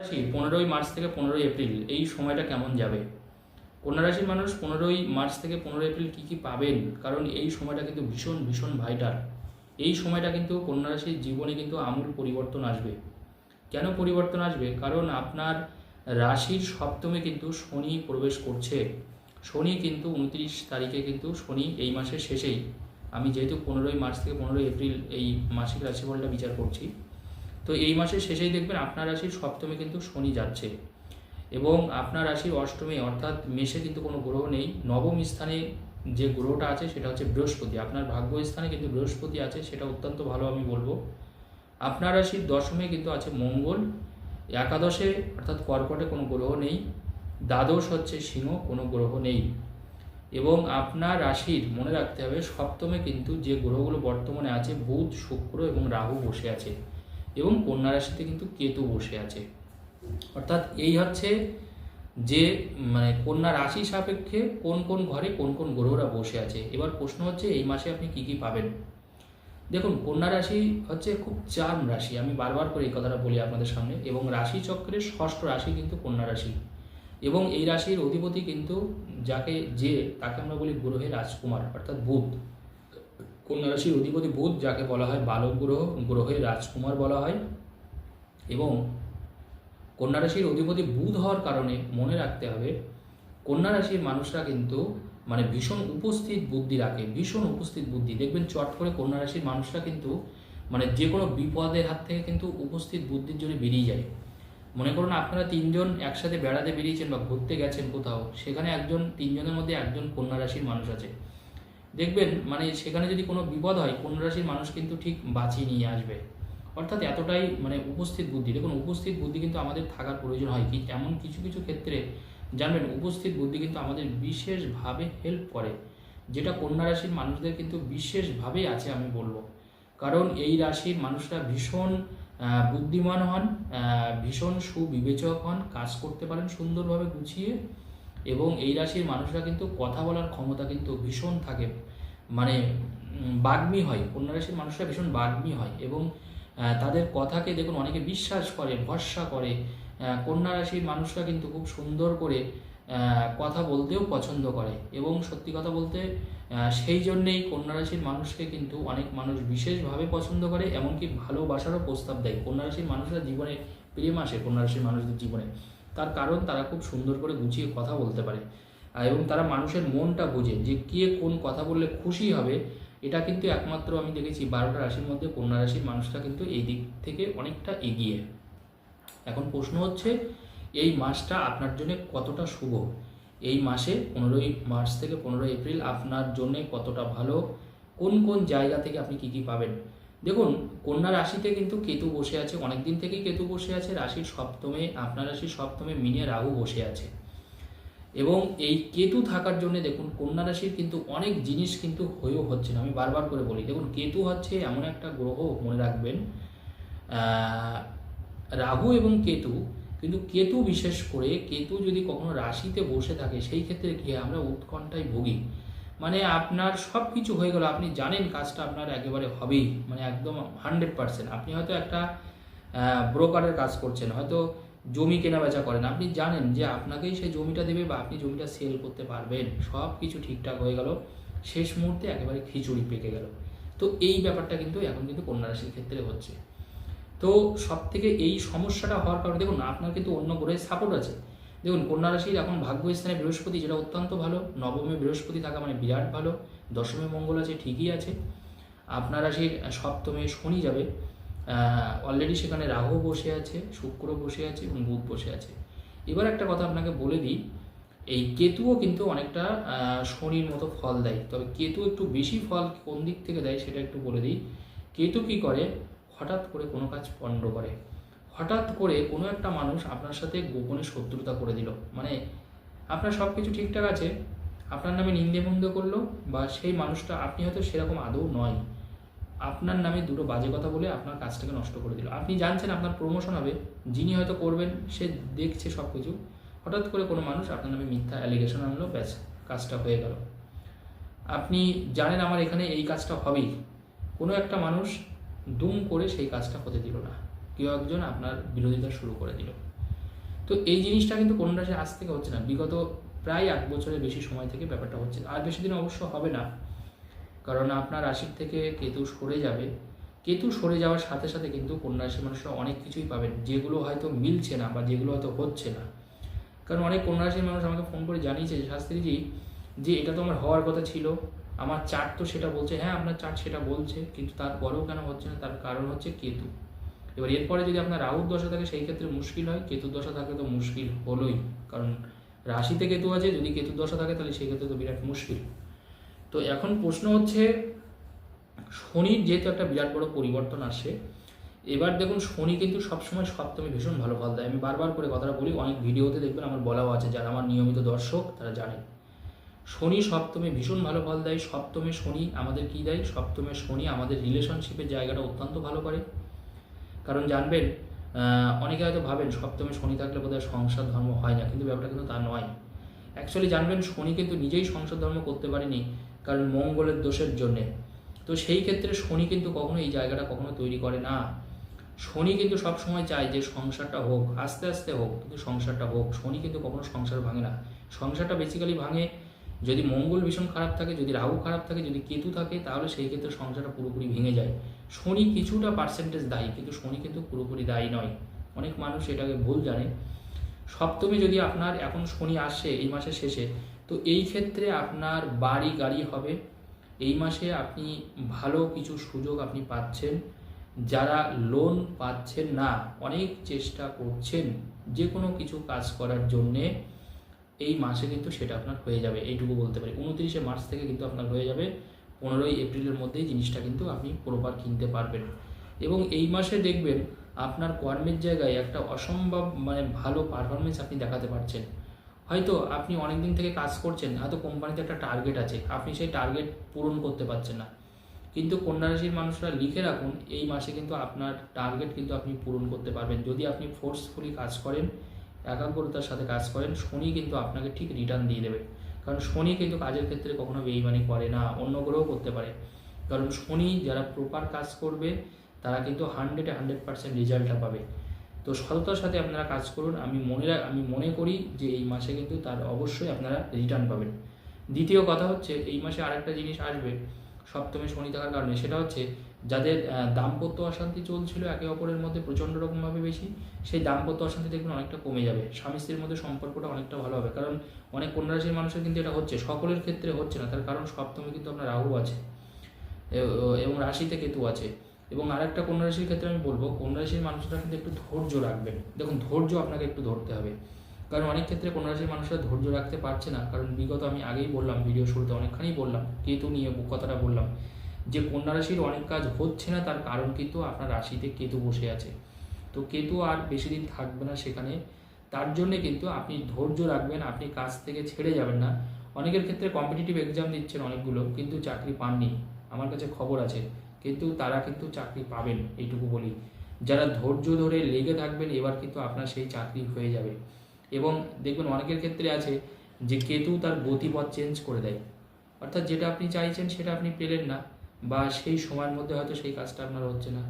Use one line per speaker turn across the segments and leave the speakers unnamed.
রাশি পনেরোই মার্চ থেকে পনেরোই এপ্রিল, এই সময়টা কেমন যাবে? কন্যা রাশির মানুষ পনেরোই মার্চ থেকে পনেরোই এপ্রিল কী কী পাবেন? কারণ এই সময়টা কিন্তু ভীষণ ভীষণ ভাইটাল এই সময়টা কিন্তু কন্যা রাশির জীবনে কিন্তু আমূল পরিবর্তন আসবে। কেন পরিবর্তন আসবে? কারণ আপনার রাশির সপ্তমে কিন্তু শনি প্রবেশ করছে। শনি কিন্তু উনত্রিশ তারিখে কিন্তু শনি এই মাসের শেষেই। আমি যেহেতু পনেরোই মার্চ থেকে পনেরোই এপ্রিল এই মাসিক রাশিফলটা বিচার করছি তো এই মাসের শেষেই দেখবেন আপনার রাশির সপ্তমে কিন্তু শনি যাচ্ছে এবং আপনার রাশির অষ্টমে অর্থাৎ মেষে কিন্তু কোনো গ্রহ নেই। নবম স্থানে যে গ্রহটা আছে সেটা হচ্ছে বৃহস্পতি। আপনার ভাগ্য স্থানে কিন্তু বৃহস্পতি আছে, সেটা অত্যন্ত ভালো আমি বলব। আপনার রাশির দশমে কিন্তু আছে মঙ্গল। একাদশে অর্থাৎ কর্কটে কোনো গ্রহ নেই। দ্বাদশ হচ্ছে সিংহ, কোনো গ্রহ নেই। এবং আপনার রাশির মনে রাখতে হবে, সপ্তমে কিন্তু যে গ্রহগুলো বর্তমানে আছে, বুধ, শুক্র এবং রাহু বসে আছে। এবং কন্যা রাশিতে কিন্তু কেতু বসে আছে। অর্থাৎ এই হচ্ছে যে মানে কন্যা রাশি সাপেক্ষে কোন কোন ঘরে কোন কোন গ্রহরা বসে আছে। এবার প্রশ্ন হচ্ছে, এই মাসে আপনি কি কি পাবেন? দেখুন, কন্যা রাশি হচ্ছে খুব চার্ম রাশি। আমি বারবার করে এই কথাটা বলি আপনাদের সামনে। এবং রাশি চক্রের ষষ্ঠ রাশি কিন্তু কন্যা রাশি। এবং এই রাশির অধিপতি কিন্তু যাকে যে, তাকে আমরা বলি গ্রহের রাজকুমার, অর্থাৎ বুধ। কন্যা রাশির অধিপতি বুধ, যাকে বলা হয় বালক গ্রহ, গ্রহে রাজকুমার বলা হয় এবং কন্যা রাশির অধিপতি বুধ হওয়ার কারণে মনে রাখতে হবে কন্যা রাশির মানুষরা কিন্তু মানে ভীষণ উপস্থিত বুদ্ধি রাখে, ভীষণ উপস্থিত বুদ্ধি। দেখবেন চট করে কন্যা রাশির মানুষরা কিন্তু মানে যে কোনো বিপদের হাত থেকে কিন্তু উপস্থিত বুদ্ধির জন্য বেরিয়ে যায়। মনে করুন আপনারা তিনজন একসাথে বেড়াতে বেরিয়েছেন বা ঘুরতে গেছেন কোথাও, সেখানে একজন, তিনজনের মধ্যে একজন কন্যা রাশির মানুষ আছে। দেখবেন মানে সেখানে যদি কোনো বিপদ হয় কন্যা রাশির মানুষ কিন্তু ঠিক বাঁচিয়ে নিয়ে আসবে। অর্থাৎ এতটাই মানে উপস্থিত বুদ্ধি। দেখুন, উপস্থিত বুদ্ধি কিন্তু আমাদের থাকার প্রয়োজন হয়। কি, এমন কিছু কিছু ক্ষেত্রে জানবেন, উপস্থিত বুদ্ধি কিন্তু আমাদের বিশেষভাবে হেল্প করে। যেটা কন্যা রাশির মানুষদের কিন্তু বিশেষভাবেই আছে আমি বলব। কারণ এই রাশির মানুষরা ভীষণ বুদ্ধিমান হন ভীষণ সুবিবেচক হন, কাজ করতে পারেন সুন্দরভাবে গুছিয়ে। এবং এই রাশির মানুষরা কিন্তু কথা বলার ক্ষমতা কিন্তু ভীষণ থাকে। মানে বাগ্মী হয়। কন্যা রাশির মানুষরা ভীষণ বাগ্মী হয় এবং তাদের কথাকে দেখুন অনেকে বিশ্বাস করে, ভরসা করে। কন্যা রাশির মানুষরা কিন্তু খুব সুন্দর করে কথা বলতেও পছন্দ করে এবং সত্যি কথা বলতে সেই জন্যেই কন্যা রাশির মানুষকে কিন্তু অনেক মানুষ বিশেষভাবে পছন্দ করে, এমনকি ভালোবাসারও প্রস্তাব দেয়। কন্যা রাশির মানুষরা জীবনে প্রেম আসে কন্যা রাশির মানুষদের জীবনে। তার কারণ তারা খুব সুন্দর করে গুছিয়ে কথা বলতে পারে। এবং তারা মানুষের মনটা বোঝে যে কে কোন কথা বললে খুশি হবে, এটা কিন্তু একমাত্র আমি দেখেছি বারোটা রাশির মধ্যে কন্যা রাশির মানুষরা কিন্তু এই দিক থেকে অনেকটা এগিয়ে। এখন প্রশ্ন হচ্ছে, এই মাসটা আপনার জন্য কতটা শুভ? এই মাসে পনেরোই মার্চ থেকে পনেরোই এপ্রিল আপনার জন্য কতটা ভালো? কোন কোন জায়গা থেকে আপনি কি কি পাবেন? দেখুন, কন্যা রাশিতে কিন্তু কেতু বসে আছে অনেক দিন থেকেই কেতু বসে আছে, রাশির সপ্তমে, আপনার রাশির সপ্তমে মিনে রাহু বসে আছে। এবং এই কেতু থাকার জন্য দেখুন কন্যা রাশির কিন্তু অনেক জিনিস কিন্তু হয়েও হচ্ছে না। আমি বারবার করে বলি, দেখুন কেতু হচ্ছে এমন একটা গ্রহ মনে রাখবেন রাহু এবং কেতু, কিন্তু কেতু বিশেষ করে কেতু যদি কখনো রাশিতে বসে থাকে, সেই ক্ষেত্রে গিয়ে আমরা উৎকণ্ঠায় ভুগি। মানে আপনার সব কিছু হয়ে গেল, আপনি জানেন কাজটা আপনার একেবারে হবেই মানে একদম হান্ড্রেড পার্সেন্ট আপনি হয়তো একটা ব্রোকারের কাজ করছেন, হয়তো জমি কেনা বেচা করেন। আপনি জানেন যে আপনাকেই সেই জমিটা দেবে বা আপনি জমিটা সেল করতে পারবেন। সব কিছু ঠিকঠাক হয়ে গেল। শেষ মুহূর্তে একেবারে খিচুড়ি পেকে গেল। তো এই ব্যাপারটা কিন্তু এখন কিন্তু কন্যা রাশির ক্ষেত্রে হচ্ছে। তো সব থেকে এই সমস্যাটা হওয়ার কারণে দেখুন, আপনার কিন্তু অন্য গ্রহের সাপোর্ট আছে। দেখুন কন্যা রাশির এখন ভাগ্য স্থানে বৃহস্পতি, যেটা অত্যন্ত ভালো। নবমে বৃহস্পতি থাকা মানে বিরাট ভালো। দশমে মঙ্গল আছে, ঠিকই আছে। আপনার রাশির সপ্তমে শনি যাবে। অলরেডি সেখানে রাহু বসে আছে, শুক্র বসে আছে এবং বুধ বসে আছে। এবার একটা কথা আপনাকে বলে দিই, এই কেতুও কিন্তু অনেকটা শনির মতো ফল দেয়। তবে কেতু একটু বেশি ফল কোন দিক থেকে দেয় সেটা একটু বলে দিই। কেতু কি করে? হঠাৎ করে কোনো কাজ পণ্ড করে। হঠাৎ করে কোনো একটা মানুষ আপনার সাথে গোপনে শত্রুতা করে দিল। মানে আপনার সব কিছু ঠিকঠাক আছে, আপনার নামে নিন্দে মন্দ করল, বা সেই মানুষটা আপনি হয়তো সেরকম আদৌ নয়। আপনার নামে দুটো বাজে কথা বলে আপনার কাজটাকে নষ্ট করে দিল। আপনি জানছেন আপনার প্রমোশন হবে, যিনি হয়তো করবেন, সে দেখছে সব কিছু হঠাৎ করে কোনো মানুষ আপনার নামে মিথ্যা অ্যালিগেশন আনলো, ব্যাস, কাজটা হয়ে গেল। আপনি জানেন আমার এখানে এই কাজটা হবেই। কোনো একটা মানুষ দুম করে সেই কাজটা হতে দিল না। কেউ একজন আপনার বিরোধিতা শুরু করে দিল। তো এই জিনিসটা কিন্তু কোন রাশি আজ থেকে হচ্ছে না। বিগত প্রায় এক বছরের বেশি সময় থেকে ব্যাপারটা হচ্ছে। আর বেশি দিন অবশ্য হবে না। কারণ আপনার রাশির থেকে কেতু সরে যাবে। কেতু সরে যাওয়ার সাথে সাথে কিন্তু কন্যা মানুষরা অনেক কিছুই পাবেন, যেগুলো হয়তো মিলছে না বা যেগুলো হয়তো হচ্ছে না। কারণ অনেক কন্যা রাশির মানুষ আমাকে ফোন করে জানিয়েছে, শাস্ত্রীজি, যে এটা তো আমার হওয়ার কথা ছিল, আমার চার্ট তো সেটা বলছে। হ্যাঁ আপনার চার্ট সেটা বলছে, কিন্তু তারপরেও কেন হচ্ছে না? তার কারণ হচ্ছে কেতু। এবার এরপরে যদি আপনার রাহুর দশা থাকে, সেই ক্ষেত্রে মুশকিল হয়। কেতুর দশা থাকলে তো মুশকিল হলোই। কারণ রাশিতে কেতু আছে, যদি কেতুর দশা থাকে, তাহলে সেই ক্ষেত্রে তো বিরাট মুশকিল। তো এখন প্রশ্ন হচ্ছে শনির যেহেতু একটা বিরাট বড় পরিবর্তন আসে, এবার দেখুন শনি কিন্তু সবসময় সপ্তমে ভীষণ ভালো ফল দেয়। আমি বারবার করে কথাটা বলি, অনেক ভিডিওতে দেখবেন আমার বলাও আছে, যারা আমার নিয়মিত দর্শক, তারা জানেন শনি সপ্তমে ভীষণ ভালো ফল দেয়, সপ্তমে শনি আমাদের কি দেয়? সপ্তমে শনি আমাদের রিলেশনশিপের জায়গাটা অত্যন্ত ভালো করে। কারণ জানবেন অনেকে হয়তো ভাবেন সপ্তমে শনি থাকলে বোধহয় সংসার ধর্ম হয় না, কিন্তু ব্যাপারটা কিন্তু তা নয়। অ্যাকচুয়ালি জানবেন, শনি কিন্তু নিজেই সংসার ধর্ম করতে পারেনি। কারণ মঙ্গলের দোষের জন্যে। তো সেই ক্ষেত্রে শনি কিন্তু কখনো এই জায়গাটা কখনো তৈরি করে না। শনি কিন্তু সব সময় চায় যে সংসারটা হোক, আস্তে আস্তে হোক, কিন্তু সংসারটা হোক। শনি কিন্তু কখনো সংসার ভাঙে না। সংসারটা বেসিক্যালি ভাঙে যদি মঙ্গল ভীষণ খারাপ থাকে, যদি রাহু খারাপ থাকে, যদি কেতু থাকে, তাহলে সেই ক্ষেত্রে সংসারটা পুরোপুরি ভেঙে যায়। শনি কিছুটা পার্সেন্টেজ দায়ী, কিন্তু শনি কিন্তু পুরোপুরি দায়ী নয়। অনেক মানুষ এটাকে ভুল জানে। সপ্তমী যদি আপনার এখন শনি আসে এই মাসের শেষে তো এই ক্ষেত্রে আপনার বাড়ি গাড়ি হবে। এই মাসে আপনি ভালো কিছু সুযোগ আপনি পাচ্ছেন। যারা লোন পাচ্ছেন না, অনেক চেষ্টা করছেন যে কোনো কিছু কাজ করার জন্যে, এই মাসে কিন্তু সেটা আপনার হয়ে যাবে, এইটুকু বলতে পারি। উনত্রিশে মার্চ থেকে কিন্তু আপনার হয়ে যাবে, পনেরোই এপ্রিলের মধ্যেই জিনিসটা কিন্তু আপনি প্রপার কিনতে পারবেন। এবং এই মাসে দেখবেন, আপনার কর্মের জায়গায় একটা অসম্ভব মানে ভালো পারফরমেন্স আপনি দেখাতে পারছেন। হয়তো আপনি অনেক দিন থেকে কাজ করছেন, হয়তো কোম্পানিতে একটা টার্গেট আছে, আপনি সেই টার্গেট পূরণ করতে পারছেন না। কিন্তু কন্যা রাশির মানুষরা লিখে রাখুন, এই মাসে কিন্তু আপনার টার্গেট কিন্তু আপনি পূরণ করতে পারবেন। যদি আপনি ফোর্সফুলি কাজ করেন, একাগ্রতার সাথে কাজ করেন, শনি কিন্তু আপনাকে ঠিক রিটার্ন দিয়ে দেবে। কারণ শনি কিন্তু কাজের ক্ষেত্রে কখনো বেইমানি করে না, অন্য গ্রহ করতে পারে। কারণ শনি যারা প্রপার কাজ করবে, তারা কিন্তু হান্ড্রেডে হান্ড্রেড পার্সেন্ট রেজাল্টটা পাবে। তো সততার সাথে আপনারা কাজ করুন। আমি মনে আমি মনে করি যে এই মাসে কিন্তু তার অবশ্যই আপনারা রিটার্ন পাবেন। দ্বিতীয় কথা হচ্ছে, এই মাসে আরেকটা জিনিস আসবে, সপ্তমে শনি থাকার কারণে। সেটা হচ্ছে, যাদের দাম্পত্য অশান্তি চলছিল একে অপরের মধ্যে প্রচণ্ড রকমভাবে বেশি, সেই দাম্পত্য অশান্তি দেখবেন অনেকটা কমে যাবে। স্বামী স্ত্রীর মধ্যে সম্পর্কটা অনেকটা ভালো হবে। কারণ অনেক কন্যা রাশির মানুষের কিন্তু এটা হচ্ছে, সকলের ক্ষেত্রে হচ্ছে না। তার কারণ সপ্তমে কিন্তু আপনার রাহু আছে এবং রাশিতে কেতু আছে। এবং আরেকটা কন্যা রাশির ক্ষেত্রে আমি বলব কন্যা রাশির মানুষরা কিন্তু একটু ধৈর্য রাখবেন। দেখুন, ধৈর্য আপনাকে একটু ধরতে হবে। কারণ অনেক ক্ষেত্রে কন্যা রাশির মানুষরা ধৈর্য রাখতে পারছে না। কারণ বিগত আমি আগেই বললাম ভিডিও শুরুতে অনেকখানি বললাম কেতু নিয়ে কথাটা বললাম। যে কন্যা রাশির অনেক কাজ হচ্ছে না, তার কারণ কিন্তু আপনার রাশিতে কেতু বসে আছে। তো কেতু আর বেশি দিন থাকবে না সেখানে। তার জন্যে কিন্তু আপনি ধৈর্য রাখবেন, আপনি কাজ থেকে ছেড়ে যাবেন না। অনেকের ক্ষেত্রে কম্পিটিটিভ এক্সাম দিচ্ছেন অনেকগুলো, কিন্তু চাকরি পাননি। আমার কাছে খবর আছে। কিন্তু তারা কিন্তু চাকরি পাবেন, এইটুকু বলি। যারা ধৈর্য ধরে লেগে থাকবেন, এবার কিন্তু আপনার সেই চাকরি হয়ে যাবে। এবং দেখবেন অনেকের ক্ষেত্রে আছে যে কেতু তার গতিপথ চেঞ্জ করে দেয়। অর্থাৎ যেটা আপনি চাইছেন সেটা আপনি পেলেন না, বা সেই সময়ের মধ্যে হয়তো সেই কাজটা আপনার হচ্ছে না।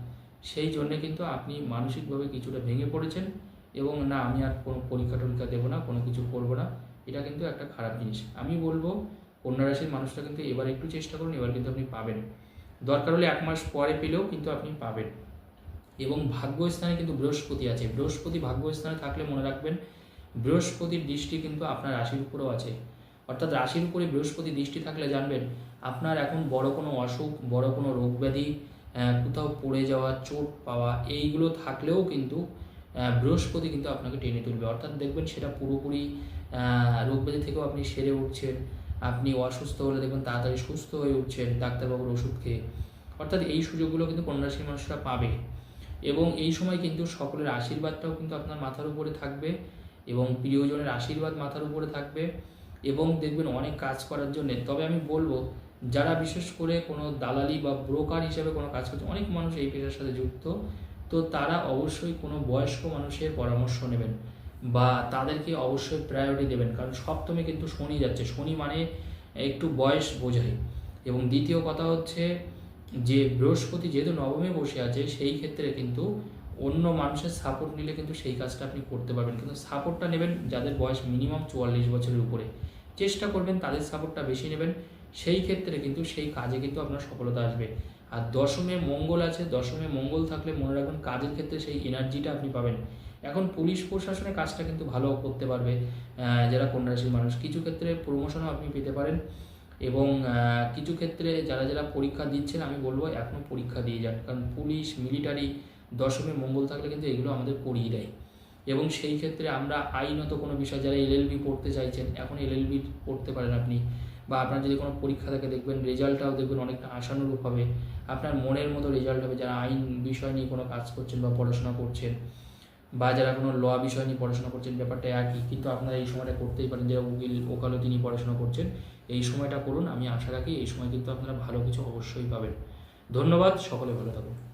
সেই জন্যে কিন্তু আপনি মানসিকভাবে কিছুটা ভেঙে পড়েছেন এবং না, আমি আর কোনো পরীক্ষা টরীক্ষা দেবো না, কোনো কিছু করব না, এটা কিন্তু একটা খারাপ জিনিস। আমি বলব, কন্যা রাশির মানুষটা কিন্তু এবার একটু চেষ্টা করুন, এবার কিন্তু আপনি পাবেন। দরকার হলে এক মাস পরে পেলেও কিন্তু আপনি পাবেন। এবং ভাগ্যস্থানে কিন্তু বৃহস্পতি আছে। বৃহস্পতি ভাগ্যস্থানে থাকলে মনে রাখবেন, বৃহস্পতির দৃষ্টি কিন্তু আপনার রাশির উপরেও আছে। অর্থাৎ রাশির উপরে বৃহস্পতি দৃষ্টি থাকলে জানবেন, আপনার এখন বড় কোনো অসুখ, বড় কোনো রোগ ব্যাধি কোথাও পড়ে যাওয়া, চোট পাওয়া, এইগুলো থাকলেও কিন্তু বৃহস্পতি কিন্তু আপনাকে টেনে তুলবে। অর্থাৎ দেখবেন সেটা পুরোপুরি রোগ ব্যাধি থেকেও আপনি সেরে উঠছেন। আপনি অসুস্থ হলে দেখবেন তাড়াতাড়ি সুস্থ হয়ে উঠছেন, ডাক্তারবাবুর ওষুধ খেয়ে। অর্থাৎ এই সুযোগগুলো কিন্তু কন্যাশ্রী মানুষরা পাবে। এবং এই সময় কিন্তু সকলের আশীর্বাদটাও কিন্তু আপনার মাথার উপরে থাকবে এবং প্রিয়জনের আশীর্বাদ মাথার উপরে থাকবে এবং দেখবেন অনেক কাজ করার জন্য। তবে আমি বলব, যারা বিশেষ করে কোনো দালালি বা ব্রোকার হিসাবে কোনো কাজ করছে, অনেক মানুষ এই পেশার সাথে যুক্ত। তো তারা অবশ্যই কোনো বয়স্ক মানুষের পরামর্শ নেবেন। বা তাদেরকে অবশ্যই প্রায়োরিটি দেবেন। কারণ সপ্তমে কিন্তু শনি যাচ্ছে। শনি মানে একটু বয়স বোঝায়। এবং দ্বিতীয় কথা হচ্ছে যে বৃহস্পতি যেহেতু নবমে বসে আছে, সেই ক্ষেত্রে কিন্তু অন্য মানুষের সাপোর্ট নিলে কিন্তু সেই কাজটা আপনি করতে পারবেন। কিন্তু সাপোর্টটা নেবেন যাদের বয়স মিনিমাম চুয়াল্লিশ বছরের উপরে। চেষ্টা করবেন তাদের সাপোর্টটা বেশি নেবেন। সেই ক্ষেত্রে কিন্তু সেই কাজে কিন্তু আপনার সফলতা আসবে। আর দশমে মঙ্গল আছে। দশমে মঙ্গল থাকলে মনে রাখবেন কাজের ক্ষেত্রে সেই এনার্জিটা আপনি পাবেন। এখন পুলিশ প্রশাসনের কাজটা কিন্তু ভালো করতে পারবে যারা কন্যা রাশির মানুষ। কিছু ক্ষেত্রে প্রমোশনও আপনি পেতে পারেন এবং কিছু ক্ষেত্রে যারা যারা পরীক্ষা দিচ্ছেন, আমি বলব এখনও পরীক্ষা দিয়ে যান। কারণ পুলিশ মিলিটারি দশমে মঙ্গল থাকলে কিন্তু এগুলো আমাদের করিয়ে দেয়। এবং সেই ক্ষেত্রে আমরা আইনত কোনো বিষয়, যারা এলএলবি পড়তে চাইছেন, এখন এলএলবি পড়তে পারেন আপনি। বা আপনার যদি কোনো পরীক্ষা থাকে, দেখবেন রেজাল্টটাও দেখবেন অনেকটা আশানুরূপ হবে। আপনার মনের মতো রেজাল্ট হবে, যারা আইন বিষয় নিয়ে কোনো কাজ করছেন বা পড়াশোনা করছেন। বা যারা কোনো ল বিষয় নিয়ে পড়াশোনা করছেন, ব্যাপারটা একই, কিন্তু আপনারা এই সময়টা করতেই পারেন। যারা উকিল, ওকালতি নিয়ে পড়াশোনা করছেন, এই সময়টা করুন। আমি আশা রাখি এই সময় কিন্তু আপনারা ভালো কিছু অবশ্যই পাবেন। ধন্যবাদ, সকলে ভালো থাকুন।